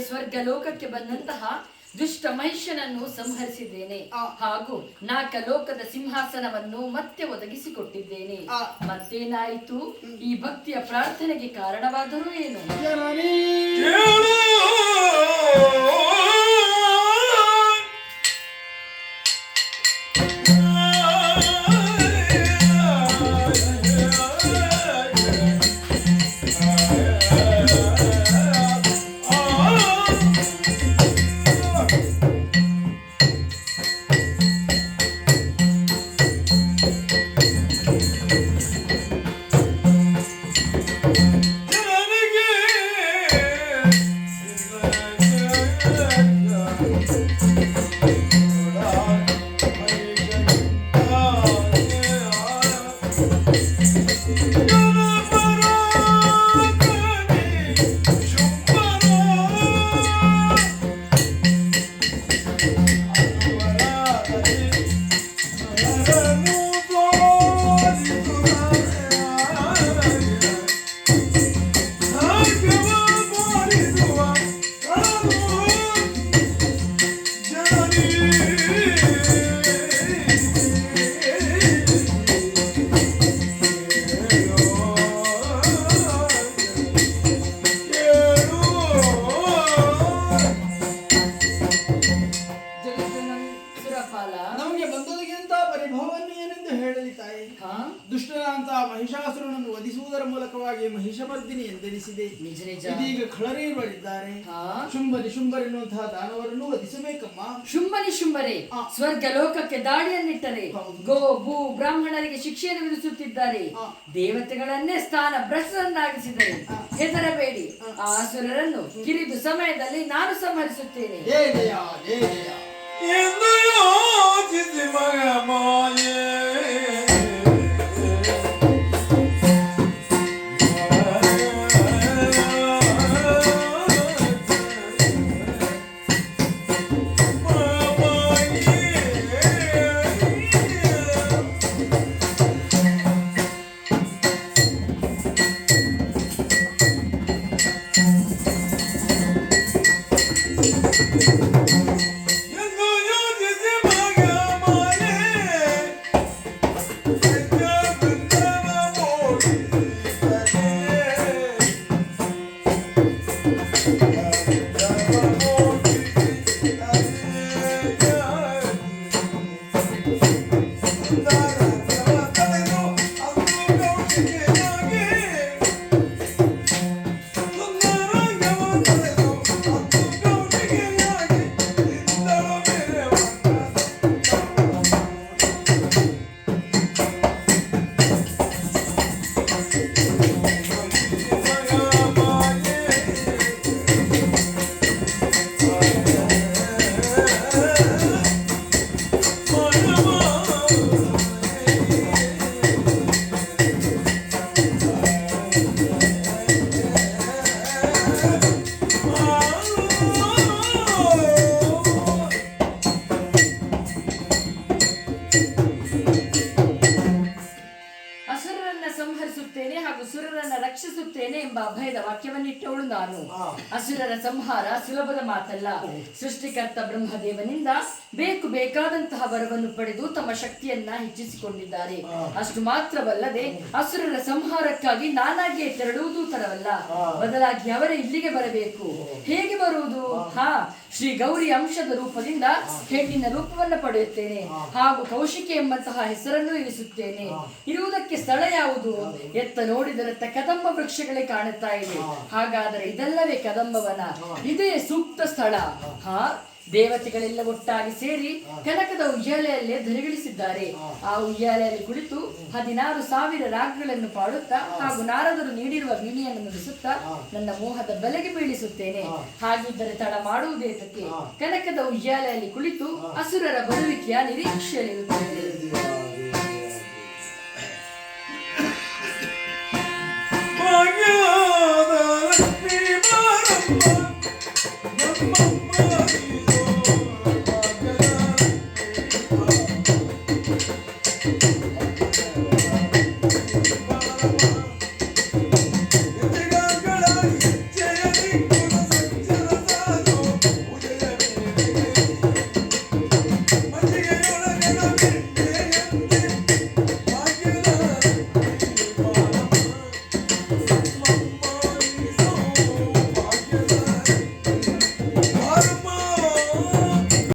ಸ್ವರ್ಗಲೋಕಕ್ಕೆ ಬಂದಂತಹ ದುಷ್ಟ ಮಹಿಷನನ್ನು ಸಂಹರಿಸಿದ್ದೇನೆ. ಹಾಗೂ ನಾಕ ಲೋಕದ ಸಿಂಹಾಸನವನ್ನು ಮತ್ತೆ ಒದಗಿಸಿಕೊಟ್ಟಿದ್ದೇನೆ. ಮತ್ತೇನಾಯಿತು? ಈ ಭಕ್ತಿಯ ಪ್ರಾರ್ಥನೆಗೆ ಕಾರಣವಾದರೂ ಏನು? ಪರಿಭವವನ್ನು ಏನೆಂದು ಹೇಳಲಿ ತಾಯಿ? ಆ ದುಷ್ಟನಾದಂತಹ ಮಹಿಷಾಸುರನನ್ನು ವಧಿಸುವುದರ ಮೂಲಕವಾಗಿ ಮಹಿಷಮರ್ದಿನಿ ಎಂದೆನಿಸಿದೆ. ನಿಜ ನಿಜ. ಇದೀಗ ಖಳರೀರುವಳಿದ್ದಾರೆ ಶುಂಭನಿ ಶುಂಭರ್ ಎನ್ನುವಂತಹ ದಾನವರನ್ನು ವಧಿಸಬೇಕಮ್ಮ. ಶುಂಭನಿ ಶುಂಭರೆ. ಸ್ವರ್ಗ ಲೋಕಕ್ಕೆ ದಾಳಿಯನ್ನಿಟ್ಟರೆ ಗೋ ಭೂ ಬ್ರಾಹ್ಮಣರಿಗೆ ಶಿಕ್ಷೆಯನ್ನು ವಿಧಿಸುತ್ತಿದ್ದಾರೆ. ದೇವತೆಗಳನ್ನೇ ಸ್ಥಾನ ಭ್ರಷ್ಟರನ್ನಾಗಿಸಿದರೆ ಹೆದರಬೇಡಿ. ಆ ಅಸುರರನ್ನು ಕಿರಿದು ಸಮಯದಲ್ಲಿ ನಾನು ಸಂಹರಿಸುತ್ತೇನೆ. ಯೋಚಿಸಿ ಮಗ. ಎಂಬ ಅಭಯದ ವಾಕ್ಯವನ್ನಿಟ್ಟವಳು ನಾನು. ಅಸುರರ ಸಂಹಾರ ಸುಲಭದ ಮಾತಲ್ಲ. ಸೃಷ್ಟಿಕರ್ತ ಬ್ರಹ್ಮದೇವನಿಂದ ಬೇಕು ಬೇಕಾದಂತಹ ವರವನ್ನು ಪಡೆದು ತಮ್ಮ ಶಕ್ತಿಯನ್ನ ಹೆಚ್ಚಿಸಿಕೊಂಡಿದ್ದಾರೆ. ಅಷ್ಟು ಮಾತ್ರವಲ್ಲದೆ ಅಸುರರ ಸಂಹಾರಕ್ಕಾಗಿ ನಾನಾಗಿಯೇ ತೆರಳುವುದು ತರವಲ್ಲ. ಬದಲಾಗಿ ಅವರೇ ಇಲ್ಲಿಗೆ ಬರಬೇಕು. ಹೇಗೆ ಬರುವುದು? ಹಾ ಶ್ರೀ ಗೌರಿ ಅಂಶದ ರೂಪದಿಂದ ಹೆಣ್ಣಿನ ರೂಪವನ್ನ ಪಡೆಯುತ್ತೇನೆ. ಹಾಗೂ ಕೌಶಿಕೆ ಎಂಬಂತಹ ಹೆಸರನ್ನು ಇರಿಸುತ್ತೇನೆ. ಇರುವುದಕ್ಕೆ ಸ್ಥಳ ಯಾವುದು? ಎತ್ತ ನೋಡಿದರತ್ತ ಕದಂಬ ವೃಕ್ಷಗಳೇ ಕಾಣುತ್ತಾ ಇದೆ. ಹಾಗಾದರೆ ಇದಲ್ಲವೇ ಕದಂಬವನ? ಇದೇ ಸೂಕ್ತ ಸ್ಥಳ. ಹಾ. ದೇವತೆಗಳೆಲ್ಲ ಒಟ್ಟಾಗಿ ಸೇರಿ ಕನಕದ ಉಯ್ಯಾಲೆಯಲ್ಲೇ ಧರಿಗಳಿಸಿದ್ದಾರೆ. ಆ ಉಯ್ಯಾಲೆಯಲ್ಲಿ ಕುಳಿತು ಹದಿನಾರು ಸಾವಿರ ರಾಗಗಳನ್ನು ಪಾಡುತ್ತಾ ಹಾಗೂ ನಾರದರು ನೀಡಿರುವ ವೀಣಿಯನ್ನು ನುಡಿಸುತ್ತಾ ನನ್ನ ಮೋಹದ ಬೆಲೆಗೆ ಬೀಳಿಸುತ್ತೇನೆ. ಹಾಗಿದ್ದರೆ ತಡ ಮಾಡುವುದೇತಕ್ಕೆ ಕನಕದ ಉಯ್ಯಾಲೆಯಲ್ಲಿ ಕುಳಿತು ಅಸುರರ ಬರುವಿಕೆಯ ನಿರೀಕ್ಷೆಯಲ್ಲಿರುತ್ತದೆ Oh